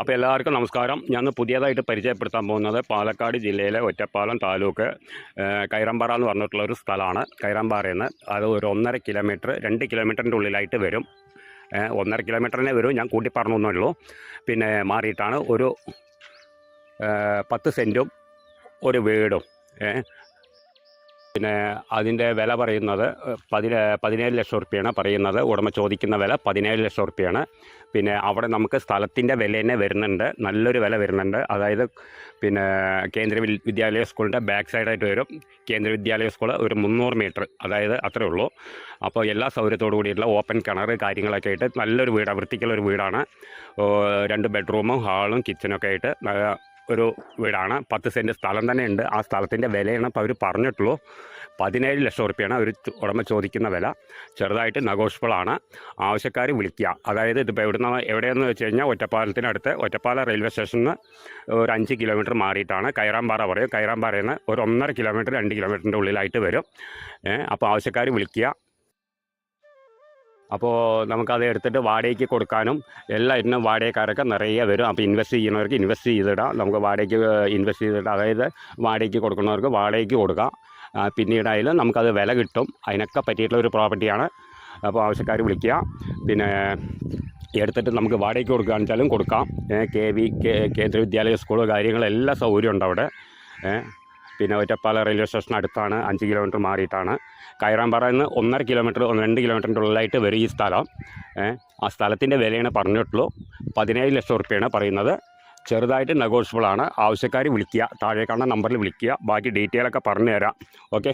അപ്പോൾ എല്ലാവർക്കും നമസ്കാരം. ഞാൻ പുതിയതായിട്ട് പരിചയപ്പെടുത്താൻ പോകുന്നത് പാലക്കാട് ജില്ലയിലെ ഒറ്റപ്പാലം താലൂക്ക് കൈറമ്പാറ എന്ന് പറഞ്ഞിട്ടുള്ള ഒരു സ്ഥലമാണ്. കൈറമ്പാറയിൽ നിന്ന് അത് ഒരു ഒന്നര കിലോമീറ്റർ രണ്ട് കിലോമീറ്ററിന്റെ ഉള്ളിലായിട്ട് വരും. ഒന്നര കിലോമീറ്ററിനെ വരും. ഞാൻ കൂട്ടി പറഞ്ഞൊന്നേ ഉള്ളൂ. പിന്നെ മാറിയിട്ടാണ് ഒരു പത്ത് സെന്റും ഒരു വീടും. പിന്നെ അതിന്റെ വില പറയുന്നത് പതിന പതിനേഴ് ലക്ഷം റുപ്യാണ് പറയുന്നത്. ഉടമ ചോദിക്കുന്ന വില പതിനേഴ് ലക്ഷം റുപ്യാണ്. പിന്നെ അവിടെ നമുക്ക് സ്ഥലത്തിന്റെ വില തന്നെ വരുന്നുണ്ട്. നല്ലൊരു വില വരുന്നുണ്ട്. അതായത് പിന്നെ കേന്ദ്ര വിദ്യാലയ സ്കൂളിന്റെ ബാക്ക് സൈഡായിട്ട് വരും. കേന്ദ്ര വിദ്യാലയ സ്കൂൾ ഒരു മുന്നൂറ് മീറ്റർ അതായത് അത്രേ ഉള്ളൂ. അപ്പോൾ എല്ലാ സൗകര്യത്തോടു കൂടിയിട്ടുള്ള ഓപ്പൺ കിണർ കാര്യങ്ങളൊക്കെ ആയിട്ട് നല്ലൊരു വീടാണ് വൃത്തിക്കുള്ള ഒരു വീടാണ് രണ്ട് ബെഡ്റൂമും ഹാളും കിച്ചനൊക്കെ ആയിട്ട് ഒരു വീടാണ്. പത്ത് സെന്റ് സ്ഥലം തന്നെ ഉണ്ട് ആ സ്ഥലത്തിന്റെ വിലയാണ് ഇപ്പോൾ അവർ പറഞ്ഞിട്ടുള്ളൂ. പതിനേഴ് ലക്ഷം റുപ്യാണ് അവർ ഉടമ ചോദിക്കുന്ന വില. ചെറുതായിട്ട് നഗോഷ്യബിളാണ് ആവശ്യക്കാർ വിളിക്കുക. അതായത് ഇതിപ്പോൾ എവിടുന്ന എവിടെയെന്ന് വെച്ച് കഴിഞ്ഞാൽ ഒറ്റപ്പാലത്തിനടുത്ത് ഒറ്റപ്പാല റെയിൽവേ സ്റ്റേഷനിൽ നിന്ന് ഒരു അഞ്ച് കിലോമീറ്റർ മാറിയിട്ടാണ് കൈറാമ്പാറ പറയും കൈറാമ്പാറയിൽ നിന്ന് ഒരു ഒന്നര കിലോമീറ്റർ രണ്ട് കിലോമീറ്ററിന്റെ ഉള്ളിലായിട്ട് വരും. അപ്പോൾ ആവശ്യക്കാർ വിളിക്കുക. അപ്പോൾ നമുക്കത് എടുത്തിട്ട് വാടകയ്ക്ക് കൊടുക്കാനും എല്ലാ ഇതിനും വാടകക്കാരൊക്കെ നിറയെ വരും. അപ്പോൾ ഇൻവെസ്റ്റ് ചെയ്യുന്നവർക്ക് ഇൻവെസ്റ്റ് ചെയ്തിടാം. നമുക്ക് വാടകയ്ക്ക് ഇൻവെസ്റ്റ് ചെയ്തിട്ട് അതായത് വാടകയ്ക്ക് കൊടുക്കുന്നവർക്ക് വാടകയ്ക്ക് കൊടുക്കാം. ആ, പിന്നീടായാലും നമുക്കത് വില കിട്ടും. അതിനൊക്കെ പറ്റിയിട്ടുള്ള ഒരു പ്രോപ്പർട്ടിയാണ് അപ്പോൾ ആവശ്യക്കാർ വിളിക്കുക. പിന്നെ എടുത്തിട്ട് നമുക്ക് വാടകയ്ക്ക് കൊടുക്കുകയാണെന്ന് വെച്ചാലും കൊടുക്കാം. കെ വി കേന്ദ്ര വിദ്യാലയ സ്കൂൾ കാര്യങ്ങളെല്ലാം സൗകര്യം ഉണ്ട് അവിടെ പിന്നെ ഒറ്റപ്പാല റെയിൽവേ സ്റ്റേഷൻ അടുത്താണ് അഞ്ച് കിലോമീറ്റർ മാറിയിട്ടാണ്. കയറാമ്പാറ നിന്ന് ഒന്നര കിലോമീറ്റർ രണ്ട് കിലോമീറ്ററിന്റെ ഉള്ളിലായിട്ട് വരും ഈ സ്ഥലം. ആ സ്ഥലത്തിന്റെ വിലയാണ് പറഞ്ഞിട്ടുള്ളൂ. പതിനേഴ് ലക്ഷം റുപ്യാണ് പറയുന്നത്. ചെറുതായിട്ട് നെഗോഷ്യബിൾ ആണ്. ആവശ്യക്കാർ വിളിക്കുക താഴെ കാണുന്ന നമ്പറിൽ വിളിക്കുക. ബാക്കി ഡീറ്റെയിലൊക്കെ പറഞ്ഞു തരാം ഓക്കെ